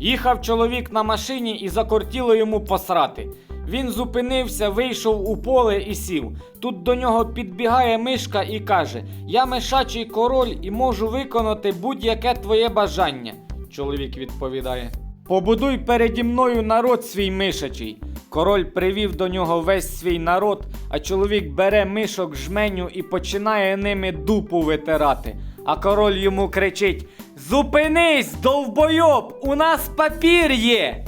Їхав чоловік на машині і закортіло йому посрати. Він зупинився, вийшов у поле і сів. Тут до нього підбігає мишка і каже: Я мишачий король і можу виконати будь-яке твоє бажання. Чоловік відповідає: Побудуй переді мною народ свій мишачий. Король привів до нього весь свій народ, а чоловік бере мишок жменю і починає ними дупу витирати. А король йому кричить: Зупинись, довбойоб! У нас папір є!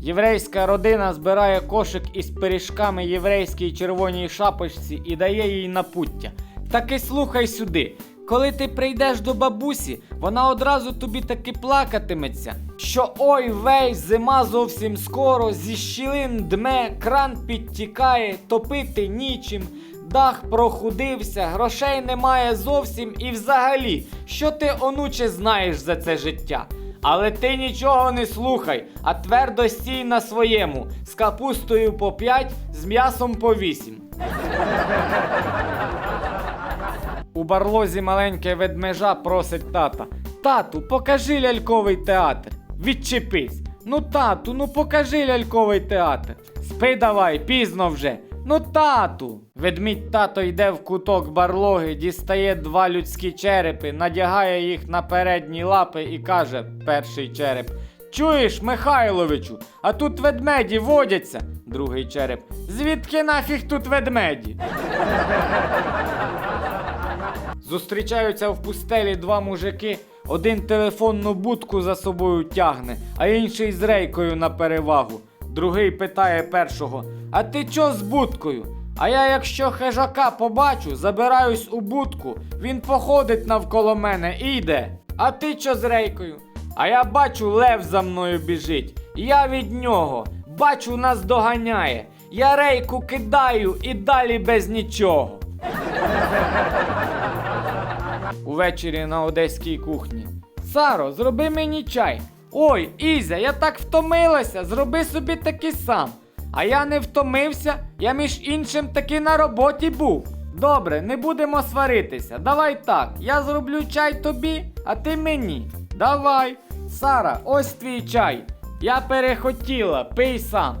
Єврейська родина збирає кошик із пиріжками єврейській червоній шапочці і дає їй напуття. Таки слухай сюди. Коли ти прийдеш до бабусі, вона одразу тобі таки плакатиметься, що ой вей, зима зовсім скоро, зі щілин дме, кран підтікає, топити нічим, дах прохудився, грошей немає зовсім і взагалі, що ти, онуче, знаєш за це життя? Але ти нічого не слухай, а твердо стій на своєму, з капустою по 5, з м'ясом по 8. У барлозі маленьке ведмежа просить тата. Тату, покажи ляльковий театр. Відчепись. Ну, тату, ну покажи ляльковий театр. Спи давай, пізно вже. Ну, тату. Ведмідь тато йде в куток барлоги, дістає два людські черепи, надягає їх на передні лапи і каже перший череп. Чуєш, Михайловичу, а тут ведмеді водяться. Другий череп. Звідки нафіг тут ведмеді? Зустрічаються в пустелі два мужики. Один телефонну будку за собою тягне, а інший з рейкою на перевагу. Другий питає першого: А ти чо з будкою? А я, якщо хижака побачу, забираюсь у будку, він походить навколо мене і йде. А ти чо з рейкою? А я бачу, лев за мною біжить. Я від нього. Бачу, нас доганяє. Я рейку кидаю і далі без нічого. Увечері на одеській кухні. Саро, зроби мені чай. Ой, Ізя, я так втомилася, зроби собі таки сам. А я не втомився, я між іншим таки на роботі був. Добре, не будемо сваритися. Давай так. Я зроблю чай тобі, а ти мені. Давай. Сара, ось твій чай. Я перехотіла, пий сам.